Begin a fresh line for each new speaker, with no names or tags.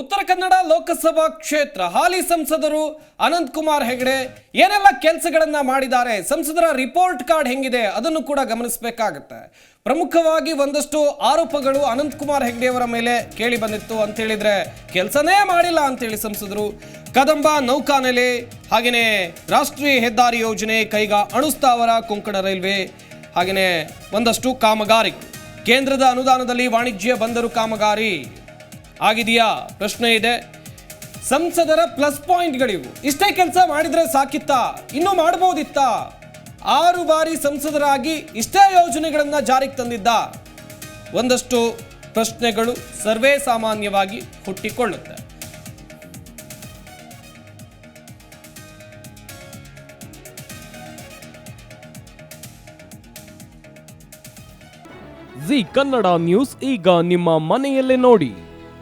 ಉತ್ತರ ಕನ್ನಡ ಲೋಕಸಭಾ ಕ್ಷೇತ್ರ. ಹಾಲಿ ಸಂಸದರು ಅನಂತ್ ಕುಮಾರ್ ಹೆಗಡೆ ಏನೆಲ್ಲ ಕೆಲಸಗಳನ್ನ ಮಾಡಿದ್ದಾರೆ? ಸಂಸದರ ರಿಪೋರ್ಟ್ ಕಾರ್ಡ್ ಹೆಂಗಿದೆ? ಅದನ್ನು ಕೂಡ ಗಮನಿಸಬೇಕಾಗತ್ತೆ. ಪ್ರಮುಖವಾಗಿ ಒಂದಷ್ಟು ಆರೋಪಗಳು ಅನಂತ್ ಕುಮಾರ್ ಹೆಗಡೆಯವರ ಮೇಲೆ ಕೇಳಿ ಬಂದಿತ್ತು ಅಂತ ಹೇಳಿದ್ರೆ ಕೆಲಸನೇ ಮಾಡಿಲ್ಲ ಅಂತೇಳಿ ಸಂಸದರು. ಕದಂಬ ನೌಕಾನೆಲೆ ಹಾಗೆಯೇ ರಾಷ್ಟ್ರೀಯ ಹೆದ್ದಾರಿ ಯೋಜನೆ ಕೈಗಾ ಅಣುಸ್ತಾವರ ಕೊಂಕಣ ರೈಲ್ವೆ ಹಾಗೆಯೇ ಒಂದಷ್ಟು ಕಾಮಗಾರಿ. ಕೇಂದ್ರದ ಅನುದಾನದಲ್ಲಿ ವಾಣಿಜ್ಯ ಬಂದರು ಕಾಮಗಾರಿ. ಆಗಿದೆಯಾ? ಪ್ರಶ್ನೆ ಇದೆ. ಸಂಸದರ ಪ್ಲಸ್ ಪಾಯಿಂಟ್ಗಳಿವು ಇಷ್ಟೇ ಕೆಲಸ ಮಾಡಿದ್ರೆ ಸಾಕಿತ್ತಾ? ಇನ್ನೂ ಮಾಡ್ಬೋದಿತ್ತಾ ಆರು ಬಾರಿ ಸಂಸದರಾಗಿ ಇಷ್ಟೇ ಯೋಜನೆಗಳನ್ನು ಜಾರಿಗೆ ತಂದಿದ್ದ? ಒಂದಷ್ಟು ಪ್ರಶ್ನೆಗಳು ಸರ್ವೇ ಸಾಮಾನ್ಯವಾಗಿ ಹುಟ್ಟಿಕೊಳ್ಳುತ್ತೆ.
ಜಿ ಕನ್ನಡ ನ್ಯೂಸ್ ಈಗ ನಿಮ್ಮ ಮನೆಯಲ್ಲೇ ನೋಡಿ.